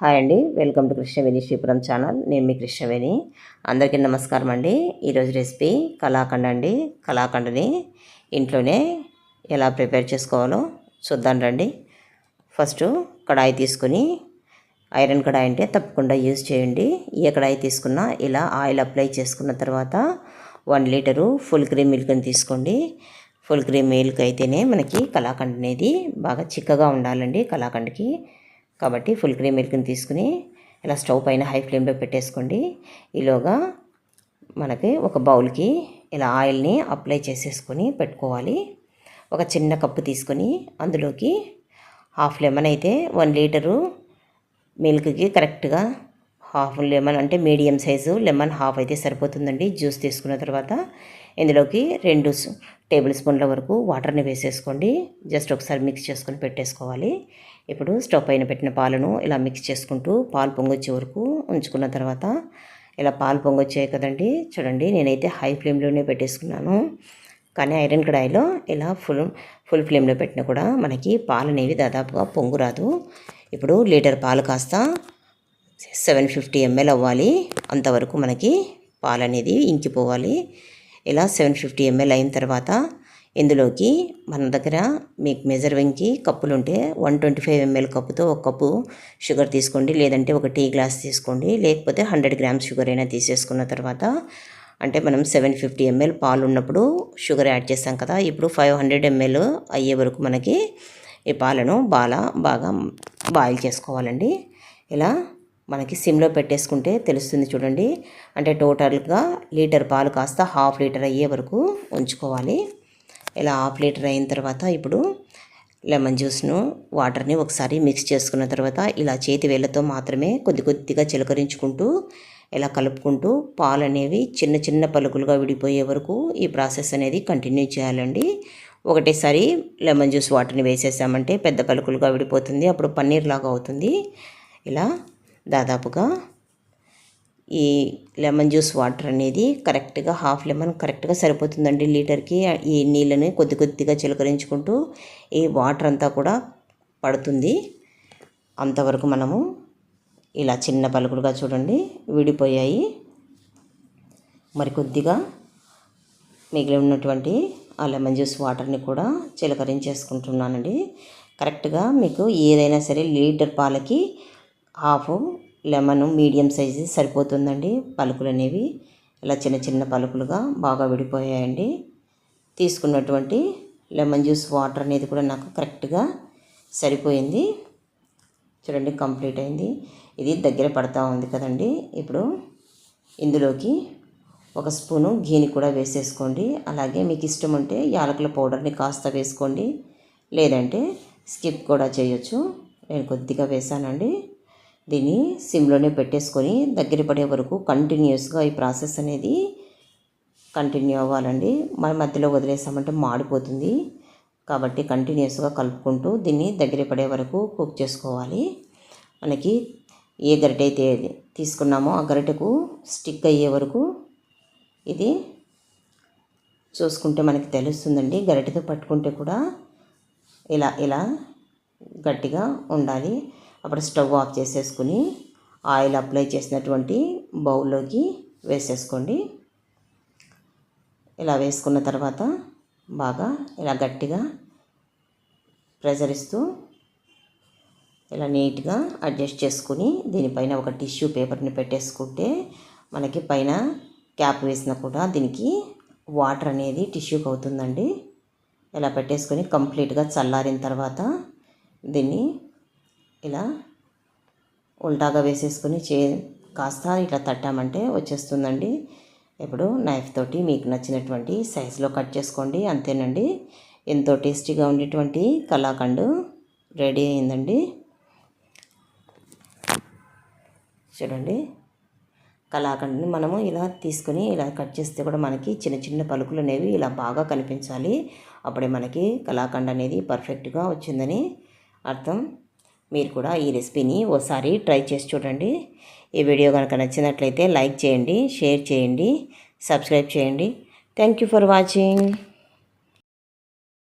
Hi అండి. Welcome to Krishnaveni Sripuram channel. నేను మీ కృష్ణవేణి అందరికీ నమస్కారం అండి. ఈరోజు రెసిపీ కలాకండ్ అండి. కలాకండ్ని ఇంట్లోనే ఎలా ప్రిపేర్ చేసుకోవాలో చూద్దాం రండి. ఫస్ట్ కడాయి తీసుకుని ఐరన్ కడాయి అంటే తప్పకుండా యూజ్ చేయండి. ఏ కడాయి తీసుకున్నా ఇలా ఆయిల్ అప్లై చేసుకున్న తర్వాత వన్ లీటరు ఫుల్ క్రీమ్ మిల్క్ని తీసుకోండి. ఫుల్ క్రీమ్ మిల్క్ అయితేనే మనకి కళాఖండ్ అనేది బాగా చిక్కగా ఉండాలండి కళాఖండ్కి. కాబట్టి ఫుల్ క్రీమ్ మిల్క్ని తీసుకుని ఇలా స్టవ్ పైన హై ఫ్లేమ్లో పెట్టేసుకోండి. ఈలోగా మనకి ఒక బౌల్కి ఇలా ఆయిల్ని అప్లై చేసేసుకొని పెట్టుకోవాలి. ఒక చిన్న కప్పు తీసుకొని అందులోకి హాఫ్ లెమన్ అయితే వన్ లీటరు మిల్క్కి కరెక్ట్గా హాఫ్ లెమన్ అంటే మీడియం సైజు లెమన్ హాఫ్ అయితే సరిపోతుందండి. జ్యూస్ తీసుకున్న తర్వాత ఇందులోకి రెండు టేబుల్ స్పూన్ల వరకు వాటర్ని వేసేసుకోండి. జస్ట్ ఒకసారి మిక్స్ చేసుకొని పెట్టేసుకోవాలి. ఇప్పుడు స్టవ్ పైన పెట్టిన పాలను ఇలా మిక్స్ చేసుకుంటూ పాలు పొంగొచ్చే వరకు ఉంచుకున్న తర్వాత ఇలా పాలు పొంగొచ్చాయి కదండి. చూడండి నేనైతే హై ఫ్లేమ్లోనే పెట్టేసుకున్నాను. కానీ ఐరన్ కడాయిలో ఇలా ఫుల్ ఫుల్ ఫ్లేమ్లో పెట్టినా కూడా మనకి పాలు అనేవి దాదాపుగా పొంగు రాదు ఇప్పుడు లీటర్ పాలు కాస్త సెవెన్ ఫిఫ్టీ ఎంఎల్ అవ్వాలి. అంతవరకు మనకి పాలు అనేది ఇంకిపోవాలి. ఇలా సెవెన్ ఫిఫ్టీ ఎంఎల్ అయిన తర్వాత ఇందులోకి మన దగ్గర మీకు మెజర్వింగ్కి కప్పులు ఉంటే వన్ ట్వంటీ ఫైవ్ ఎంఎల్ కప్పుతో ఒక కప్పు షుగర్ తీసుకోండి. లేదంటే ఒక టీ గ్లాస్ తీసుకోండి. లేకపోతే హండ్రెడ్ గ్రామ్స్ షుగర్ అయినా తీసేసుకున్న తర్వాత అంటే మనం సెవెన్ ఫిఫ్టీ ఎంఎల్ పాలు ఉన్నప్పుడు షుగర్ యాడ్ చేస్తాం కదా. ఇప్పుడు ఫైవ్ హండ్రెడ్ ఎంఎల్ అయ్యే వరకు మనకి ఈ పాలను బాగా బాగా బాయిల్ చేసుకోవాలండి. ఇలా మనకి సిమ్లో పెట్టేసుకుంటే తెలుస్తుంది చూడండి. అంటే టోటల్గా లీటర్ పాలు కాస్త హాఫ్ లీటర్ అయ్యే వరకు ఉంచుకోవాలి. ఇలా హాఫ్ లీటర్ అయిన తర్వాత ఇప్పుడు లెమన్ జ్యూస్ను వాటర్ని ఒకసారి మిక్స్ చేసుకున్న తర్వాత ఇలా చేతి వేళ్ళతో మాత్రమే కొద్ది కొద్దిగా చిలకరించుకుంటూ ఇలా కలుపుకుంటూ పాలు అనేవి చిన్న చిన్న పలుకులుగా విడిపోయే వరకు ఈ ప్రాసెస్ అనేది కంటిన్యూ చేయాలండి. ఒకటేసారి లెమన్ జ్యూస్ వాటర్ని వేసేసామంటే పెద్ద పలుకులుగా విడిపోతుంది. అప్పుడు పన్నీర్ లాగా అవుతుంది. ఇలా దాదాపుగా ఈ లెమన్ జ్యూస్ వాటర్ అనేది కరెక్ట్గా హాఫ్ లెమన్ కరెక్ట్గా సరిపోతుందండి లీటర్కి. ఈ నీళ్ళని కొద్ది కొద్దిగా చిలకరించుకుంటూ ఈ వాటర్ అంతా కూడా పడుతుంది. అంతవరకు మనము ఇలా చిన్న పలుకులుగా చూడండి విడిపోయాయి. మరి కొద్దిగా మిగిలి ఉన్నటువంటి ఆ లెమన్ జ్యూస్ వాటర్ని కూడా చిలకరించేసుకుంటున్నానండి. కరెక్ట్గా మీకు ఏదైనా సరే లీటర్ పాలకి హాఫ్ లెమన్ మీడియం సైజు సరిపోతుందండి. పలుకులు అనేవి ఇలా చిన్న చిన్న పలుకులుగా బాగా విడిపోయాయండి. తీసుకున్నటువంటి లెమన్ జ్యూస్ వాటర్ అనేది కూడా నాకు కరెక్ట్గా సరిపోయింది. చూడండి కంప్లీట్ అయింది. ఇది దగ్గర పడతా ఉంది కదండి. ఇప్పుడు ఇందులోకి ఒక స్పూను గీని కూడా వేసేసుకోండి. అలాగే మీకు ఇష్టం ఉంటే యాలకుల పౌడర్ని కాస్త వేసుకోండి. లేదంటే స్కిప్ కూడా చేయొచ్చు. నేను కొద్దిగా వేసానండి. దీన్ని సిమ్లోనే పెట్టేసుకొని దగ్గర పడే వరకు కంటిన్యూస్గా ఈ ప్రాసెస్ అనేది కంటిన్యూ అవ్వాలండి. మన మధ్యలో వదిలేసామంటే మాడిపోతుంది. కాబట్టి కంటిన్యూస్గా కలుపుకుంటూ దీన్ని దగ్గర పడే వరకు కుక్ చేసుకోవాలి. మనకి ఏ గరిటె అయితే తీసుకున్నామో ఆ గరిటెకు స్టిక్ అయ్యే వరకు ఇది చూసుకుంటే మనకి తెలుస్తుందండి. గరిటెతో పట్టుకుంటే కూడా ఇలా ఇలా గట్టిగా ఉండాలి. అప్పుడు స్టవ్ ఆఫ్ చేసేసుకుని ఆయిల్ అప్లై చేసినటువంటి బౌల్లోకి వేసేసుకోండి. ఇలా వేసుకున్న తర్వాత బాగా ఇలా గట్టిగా ప్రెజర్ ఇస్తూ ఇలా నీట్గా అడ్జస్ట్ చేసుకుని దీనిపైన ఒక టిష్యూ పేపర్ని పెట్టేసుకుంటే మనకి పైన క్యాప్ వేసినా కూడా దీనికి వాటర్ అనేది టిష్యూకి అవుతుందండి. ఇలా పెట్టేసుకొని కంప్లీట్గా చల్లారిన తర్వాత దీన్ని ఇలా ఉల్టాగా వేసేసుకొని చే కాస్త ఇట్లా తట్టామంటే వచ్చేస్తుందండి. ఇప్పుడు నైఫ్ తోటి మీకు నచ్చినటువంటి సైజులో కట్ చేసుకోండి. అంతేనండి. ఎంతో టేస్టీగా ఉండేటువంటి కలాకండ్ రెడీ అయిందండి. చూడండి. కలాకండ్ని మనము ఇలా తీసుకొని ఇలా కట్ చేస్తే కూడా మనకి చిన్న చిన్న పలుకులు అనేవి ఇలా బాగా కనిపించాలి. అప్పుడే మనకి కలాకండ్ అనేది పర్ఫెక్ట్గా వచ్చిందని అర్థం. మీరు కూడా ఈ రెసిపీని ఓసారి ట్రై చేసి చూడండి. ఈ వీడియో కనుక నచ్చినట్లయితే లైక్ చేయండి షేర్ చేయండి సబ్స్క్రైబ్ చేయండి. Thank you for watching.